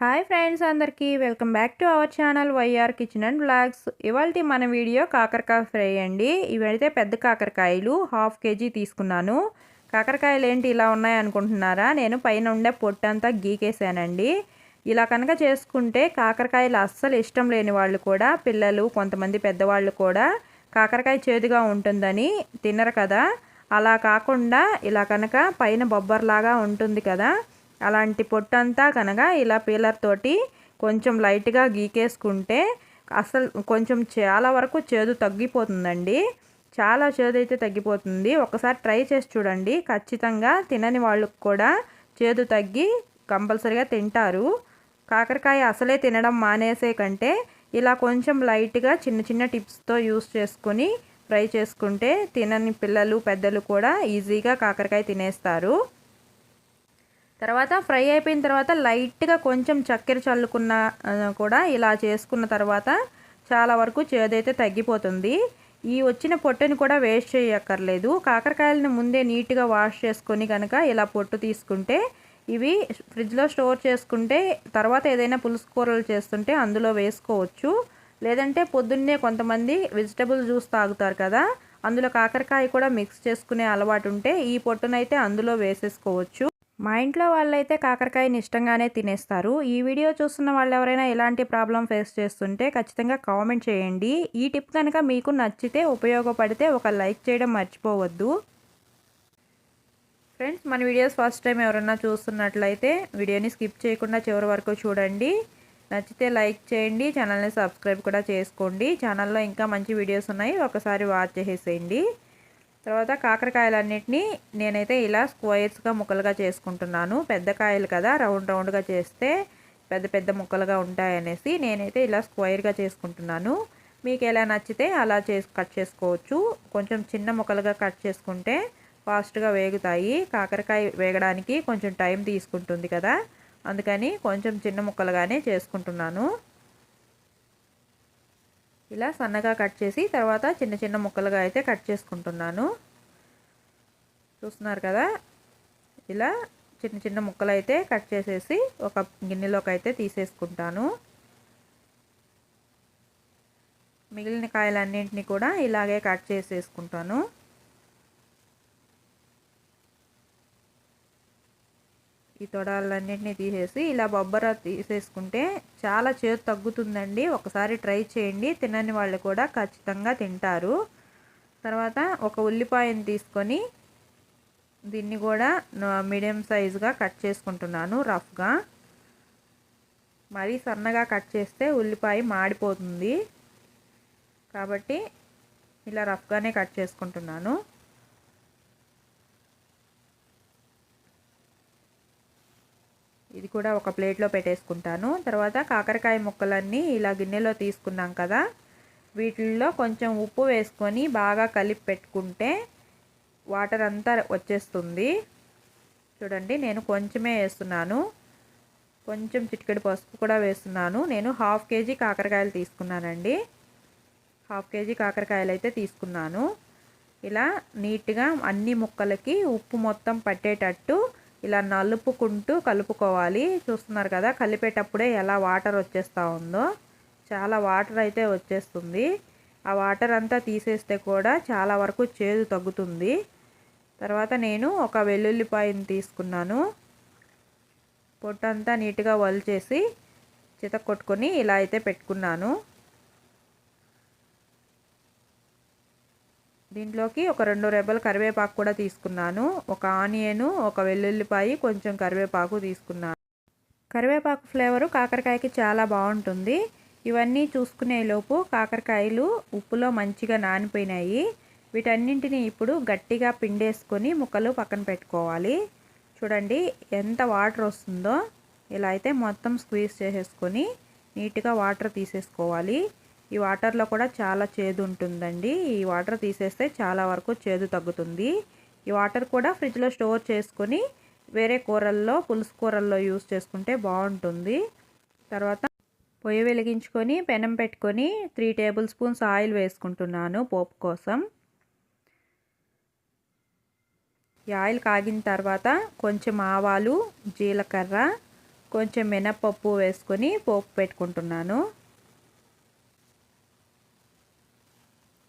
Hi friends అందరికీ welcome back to our channel YR kitchen and blogs ఇవాళ మన video కాకరకాయ ఫ్రై అండి. ఇవైతే పెద్ద కాకరకాయలు హాఫ్ కేజీ తీసుకున్నాను. కాకరకాయలు ఏంటి ఇలా ఉన్నాయి అనుకుంటున్నారా? నేను పైన ఉండే పొట్టంతా గీకేసానండి ఇలా కనుక చేసుకుంటే కాకరకాయలు అస్సలు ఇష్టం లేని వాళ్ళు కూడా పిల్లలు కొంతమంది పెద్దవాళ్ళు కూడా కాకరకాయ చేదుగా ఉంటుందని తినరు కదా. అలా కాకుండా ఇలా కనుక పైన బొబ్బర్లాగా ఉంటుంది కదా అలాంటి పొట్టంతా కనుక ఇలా పీలర్ తోటి కొంచెం లైట్గా గీకేసుకుంటే అసలు కొంచెం చాలా వరకు చేదు తగ్గిపోతుందండి. చాలా చేదు అయితే తగ్గిపోతుంది. ఒకసారి ట్రై చేసి చూడండి. ఖచ్చితంగా తినని వాళ్ళకు కూడా చేదు తగ్గి కంపల్సరిగా తింటారు. కాకరకాయ అసలే తినడం మానేసే కంటే ఇలా కొంచెం లైట్గా చిన్న చిన్న టిప్స్తో యూస్ చేసుకొని ఫ్రై చేసుకుంటే తినని పిల్లలు పెద్దలు కూడా ఈజీగా కాకరకాయ తినేస్తారు. తర్వాత ఫ్రై అయిపోయిన తర్వాత లైట్గా కొంచెం చక్కెర చల్లుకున్న కూడా ఇలా చేసుకున్న తర్వాత చాలా వరకు చేదైతే తగ్గిపోతుంది. ఈ వచ్చిన పొట్టుని కూడా వేస్ట్ చేయక్కర్లేదు. కాకరకాయలను ముందే నీట్గా వాష్ చేసుకొని కనుక ఇలా పొట్టు తీసుకుంటే ఇవి ఫ్రిడ్జ్లో స్టోర్ చేసుకుంటే తర్వాత ఏదైనా పులుసు కూరలు చేస్తుంటే అందులో వేసుకోవచ్చు. లేదంటే పొద్దున్నే కొంతమంది వెజిటబుల్ జ్యూస్ తాగుతారు కదా అందులో కాకరకాయ కూడా మిక్స్ చేసుకునే అలవాటు ఉంటే ఈ పొట్టునైతే అందులో వేసేసుకోవచ్చు. మా ఇంట్లో వాళ్ళైతే కాకరకాయని ఇష్టంగానే తినేస్తారు. ఈ వీడియో చూస్తున్న వాళ్ళు ఎవరైనా ఎలాంటి ప్రాబ్లం ఫేస్ చేస్తుంటే ఖచ్చితంగా కామెంట్ చేయండి. ఈ టిప్ కనుక మీకు నచ్చితే ఉపయోగపడితే ఒక లైక్ చేయడం మర్చిపోవద్దు. ఫ్రెండ్స్ మన వీడియోస్ ఫస్ట్ టైం ఎవరైనా చూస్తున్నట్లయితే వీడియోని స్కిప్ చేయకుండా చివరి వరకు చూడండి. నచ్చితే లైక్ చేయండి ఛానల్ని సబ్స్క్రైబ్ కూడా చేసుకోండి. ఛానల్లో ఇంకా మంచి వీడియోస్ ఉన్నాయి ఒకసారి వాచ్ చేసేయండి. తర్వాత కాకరకాయలన్నింటినీ నేనైతే ఇలా స్క్వైర్స్గా ముక్కలుగా చేసుకుంటున్నాను. పెద్ద కాయలు కదా రౌండ్ రౌండ్గా చేస్తే పెద్ద పెద్ద ముక్కలుగా ఉంటాయనేసి నేనైతే ఇలా స్క్వైర్గా చేసుకుంటున్నాను. మీకు ఎలా నచ్చితే అలా చేసి కట్ చేసుకోవచ్చు. కొంచెం చిన్న ముక్కలుగా కట్ చేసుకుంటే ఫాస్ట్గా వేగుతాయి. కాకరకాయ వేగడానికి కొంచెం టైం తీసుకుంటుంది కదా అందుకని కొంచెం చిన్న ముక్కలుగానే చేసుకుంటున్నాను. ఇలా సన్నగా కట్ చేసి తర్వాత చిన్న చిన్న ముక్కలుగా అయితే కట్ చేసుకుంటున్నాను. చూస్తున్నారు కదా? ఇలా చిన్న చిన్న ముక్కలు అయితే కట్ చేసేసి ఒక గిన్నెలోకి అయితే తీసేసుకుంటాను. మిగిలిన కాయలన్నింటినీ కూడా ఇలాగే కట్ చేసేసుకుంటాను. ఈ తొడాలన్నింటినీ తీసేసి ఇలా బొబ్బర తీసేసుకుంటే చాలా చేదు తగ్గుతుందండి. ఒకసారి ట్రై చేయండి. తినని వాళ్ళు కూడా ఖచ్చితంగా తింటారు. తర్వాత ఒక ఉల్లిపాయను తీసుకొని దీన్ని కూడా మీడియం సైజుగా కట్ చేసుకుంటున్నాను రఫ్గా. మరీ సన్నగా కట్ చేస్తే ఉల్లిపాయ మాడిపోతుంది. కాబట్టి ఇలా రఫ్గానే కట్ చేసుకుంటున్నాను. ఇది కూడా ఒక ప్లేట్లో పెట్టేసుకుంటాను. తర్వాత కాకరకాయ ముక్కలన్నీ ఇలా గిన్నెలో తీసుకున్నాం కదా. వీటిల్లో కొంచెం ఉప్పు వేసుకొని బాగా కలిపి పెట్టుకుంటే వాటర్ అంతా వచ్చేస్తుంది. చూడండి నేను కొంచెమే వేస్తున్నాను. కొంచెం చిటికెడు పసుపు కూడా వేస్తున్నాను. నేను హాఫ్ కేజీ కాకరకాయలు తీసుకున్నానండి. హాఫ్ కేజీ కాకరకాయలు అయితే తీసుకున్నాను. ఇలా నీట్గా అన్ని ముక్కలకి ఉప్పు మొత్తం పట్టేటట్టు ఇలా నలుపుకుంటూ కలుపుకోవాలి. చూస్తున్నారు కదా కలిపేటప్పుడే ఎలా వాటర్ వచ్చేస్తూ ఉందో. చాలా వాటర్ అయితే వచ్చేస్తుంది. ఆ వాటర్ అంతా తీసేస్తే కూడా చాలా వరకు చేదు తగ్గుతుంది. తర్వాత నేను ఒక వెల్లుల్లిపాయని తీసుకున్నాను. పొట్టంతా నీట్గా వలిచేసి చిత కొట్టుకొని ఇలా అయితే పెట్టుకున్నాను. దీంట్లోకి ఒక రెండు రెబ్బలు కరివేపాకు కూడా తీసుకున్నాను. ఒక ఆనియను ఒక వెల్లుల్లిపాయి కొంచెం కరివేపాకు తీసుకున్నాను. కరివేపాకు ఫ్లేవరు కాకరకాయకి చాలా బాగుంటుంది. ఇవన్నీ చూసుకునేలోపు కాకరకాయలు ఉప్పులో మంచిగా నానిపోయినాయి. వీటన్నింటిని ఇప్పుడు గట్టిగా పిండేసుకొని ముక్కలు పక్కన పెట్టుకోవాలి. చూడండి ఎంత వాటర్ వస్తుందో. ఇలా అయితే మొత్తం స్క్వీజ్ చేసేసుకొని నీట్గా వాటర్ తీసేసుకోవాలి. ఈ వాటర్లో కూడా చాలా చేదు ఉంటుందండి. ఈ వాటర్ తీసేస్తే చాలా వరకు చేదు తగ్గుతుంది. ఈ వాటర్ కూడా ఫ్రిడ్జ్లో స్టోర్ చేసుకొని వేరే కూరల్లో పులుసు కూరల్లో యూస్ చేసుకుంటే బాగుంటుంది. తర్వాత పొయ్యి వెలిగించుకొని పెనం పెట్టుకొని త్రీ టేబుల్ స్పూన్స్ ఆయిల్ వేసుకుంటున్నాను పోపు కోసం. ఈ ఆయిల్ కాగిన తర్వాత కొంచెం ఆవాలు జీలకర్ర కొంచెం మినప్పప్పు వేసుకొని పోపు పెట్టుకుంటున్నాను.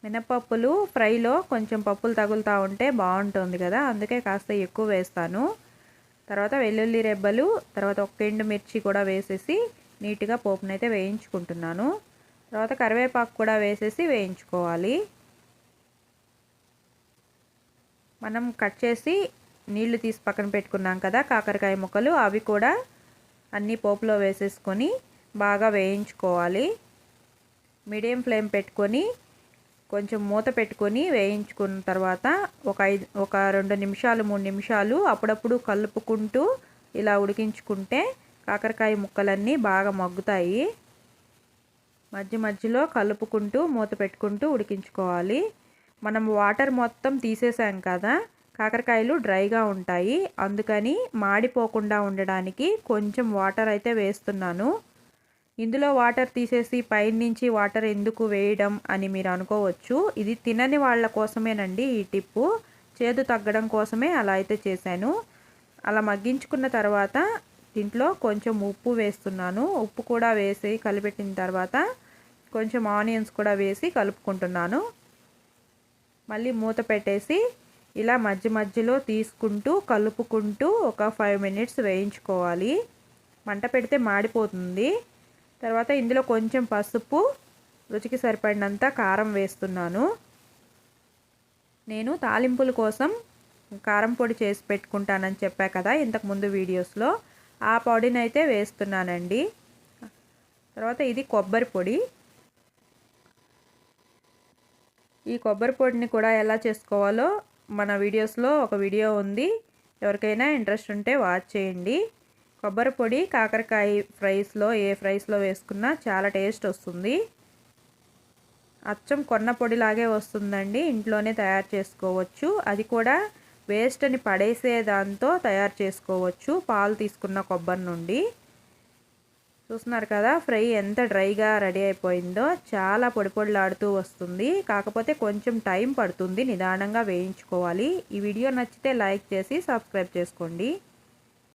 మినపప్పులు ఫ్రైలో కొంచెం పప్పులు తగులుతూ ఉంటే బాగుంటుంది కదా అందుకే కాస్త ఎక్కువ వేస్తాను. తర్వాత వెల్లుల్లి రెబ్బలు తర్వాత ఒక ఎండు మిర్చి కూడా వేసేసి నీట్గా పోపునైతే వేయించుకుంటున్నాను. తర్వాత కరివేపాకు కూడా వేసేసి వేయించుకోవాలి. మనం కట్ చేసి నీళ్ళు తీసి పక్కన పెట్టుకున్నాం కదా కాకరకాయ ముక్కలు అవి కూడా అన్నీ పోపులో వేసేసుకొని బాగా వేయించుకోవాలి. మీడియం ఫ్లేమ్ పెట్టుకొని కొంచెం మూత పెట్టుకొని వేయించుకున్న తర్వాత ఒక ఐదు ఒక రెండు నిమిషాలు మూడు నిమిషాలు అప్పుడప్పుడు కలుపుకుంటూ ఇలా ఉడికించుకుంటే కాకరకాయ ముక్కలన్నీ బాగా మగ్గుతాయి. మధ్య మధ్యలో కలుపుకుంటూ మూత పెట్టుకుంటూ ఉడికించుకోవాలి. మనం వాటర్ మొత్తం తీసేసాం కదా కాకరకాయలు డ్రైగా ఉంటాయి. అందుకని మాడిపోకుండా ఉండడానికి కొంచెం వాటర్ అయితే వేస్తున్నాను. ఇందులో వాటర్ తీసేసి పైనుంచి వాటర్ ఎందుకు వేయడం అని మీరు అనుకోవచ్చు. ఇది తినని వాళ్ళ కోసమేనండి ఈ టిప్పు చేదు తగ్గడం కోసమే అలా అయితే చేశాను. అలా మగ్గించుకున్న తర్వాత దీంట్లో కొంచెం ఉప్పు వేస్తున్నాను. ఉప్పు కూడా వేసి కలిపెట్టిన తర్వాత కొంచెం ఆనియన్స్ కూడా వేసి కలుపుకుంటున్నాను. మళ్ళీ మూత పెట్టేసి ఇలా మధ్య మధ్యలో తీసుకుంటూ కలుపుకుంటూ ఒక ఫైవ్ మినిట్స్ వేయించుకోవాలి. మంట పెడితే మాడిపోతుంది. తర్వాత ఇందులో కొంచెం పసుపు రుచికి సరిపడినంత కారం వేస్తున్నాను. నేను తాలింపుల కోసం కారం పొడి చేసి పెట్టుకుంటానని చెప్పా కదా ఇంతకుముందు వీడియోస్లో. ఆ పొడిని అయితే వేస్తున్నానండి. తర్వాత ఇది కొబ్బరి పొడి. ఈ కొబ్బరి పొడిని కూడా ఎలా చేసుకోవాలో మన వీడియోస్లో ఒక వీడియో ఉంది. ఎవరికైనా ఇంట్రెస్ట్ ఉంటే వాచ్ చేయండి. కొబ్బరి పొడి కాకరకాయ ఫ్రైస్లో ఏ ఫ్రైస్లో వేసుకున్నా చాలా టేస్ట్ వస్తుంది. అచ్చం కొన్న పొడిలాగే వస్తుందండి. ఇంట్లోనే తయారు చేసుకోవచ్చు. అది కూడా వేస్ట్ అని పడేసే దాంతో తయారు చేసుకోవచ్చు. పాలు తీసుకున్న కొబ్బరి నుండి. చూస్తున్నారు కదా ఫ్రై ఎంత డ్రైగా రెడీ అయిపోయిందో. చాలా పొడి పొడిలాడుతూ వస్తుంది. కాకపోతే కొంచెం టైం పడుతుంది. నిదానంగా వేయించుకోవాలి. ఈ వీడియో నచ్చితే లైక్ చేసి సబ్స్క్రైబ్ చేసుకోండి.